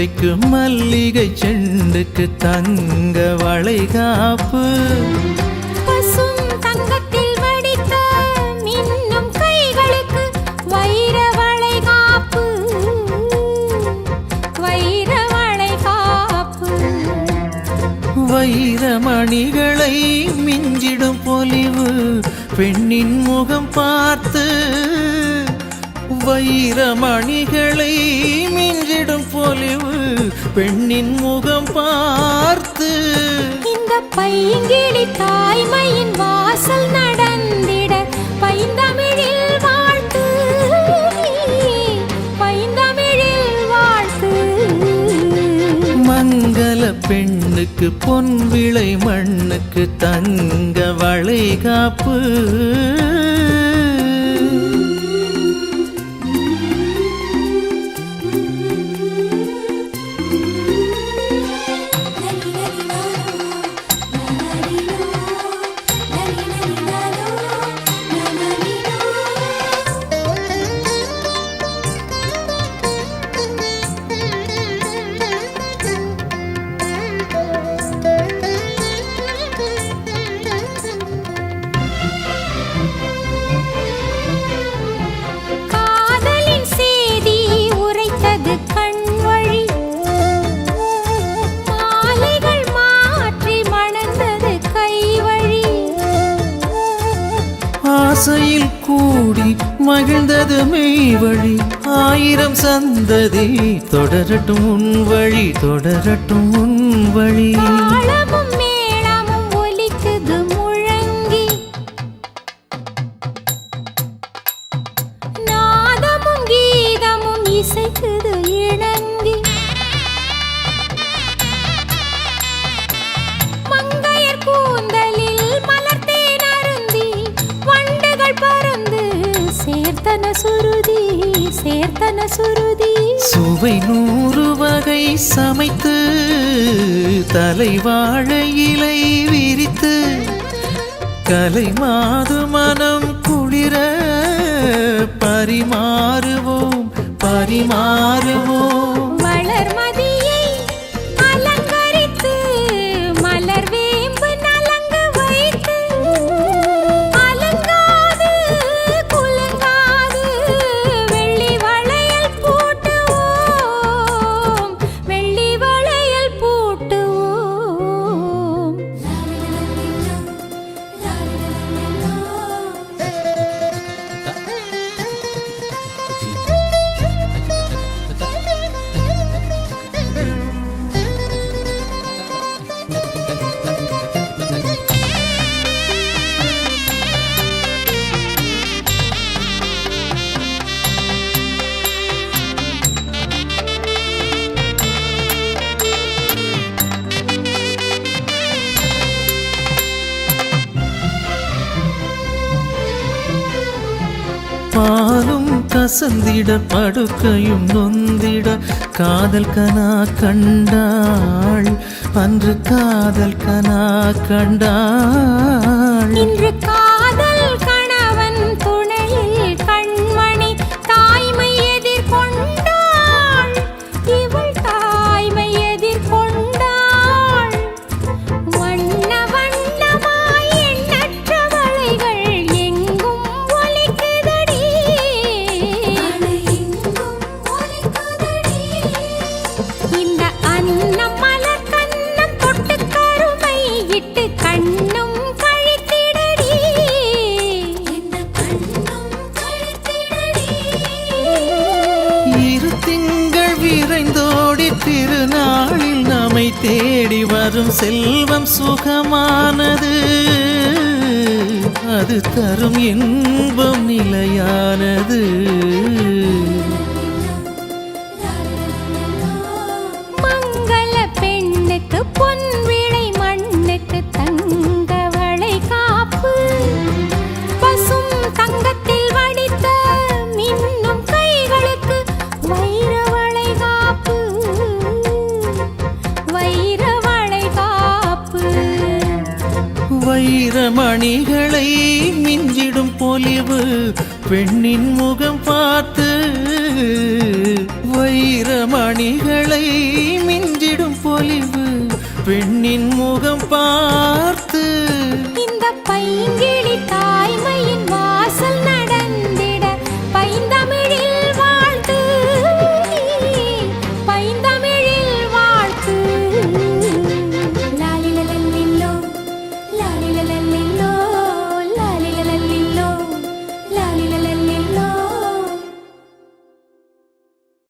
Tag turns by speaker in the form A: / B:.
A: மங்கைக்கு மல்லிகை செண்டுக்கு தங்க வளைகாப்பு வைரமணிகளை மிஞ்சிடும் பொலிவு பெண்ணின் முகம் பார்த்து. வைரமணிகளை மிஞ்சிடும் பொலிவு பெண்ணின் முகம் பார்த்து
B: இந்த பைங்கிளி தாய்மையின் வாசல் நடந்திட பைந்தமிழில் வாழ்த்து. பைந்தமிழில் வாழ்த்து.
A: மங்கள பெண்ணுக்கு பொன் விளை மண்ணுக்கு தங்க வளைகாப்பு. மகிழ்ந்தது மெய் வழி ஆயிரம் சந்ததி தொடரட்டும் உன் வழி தொடரட்டும் உன் வழி.
B: தாளமும் இசைக்குது சேர்த்தன சுருதி சேர்த்தன சுருதி.
A: சுவை நூறு வகை சமைத்து தலைவாழை இலை விரித்து கலை மாது மனம் குளிர பரிமாறுவோம் பரிமாறுவோம். பாலும் கசந்திட படுக்கையும் நொந்திட காதல் கனா கண்டாள் அன்று காதல் கனா கண்டாள்.
B: இன்று
A: கா தேடி வரும் செல்வம் சுகமானது. அது தரும் இன்பம் நிலையானது.
B: மங்கள பெண்ணுக்கு பொன்
A: வைரமணிகளை மிஞ்சிடும் பொலிவு பெண்ணின் முகம் பார்த்து வைரமணிகளை மிஞ்சிடும் பொலிவு பெண்ணின் முகம் பார்த்து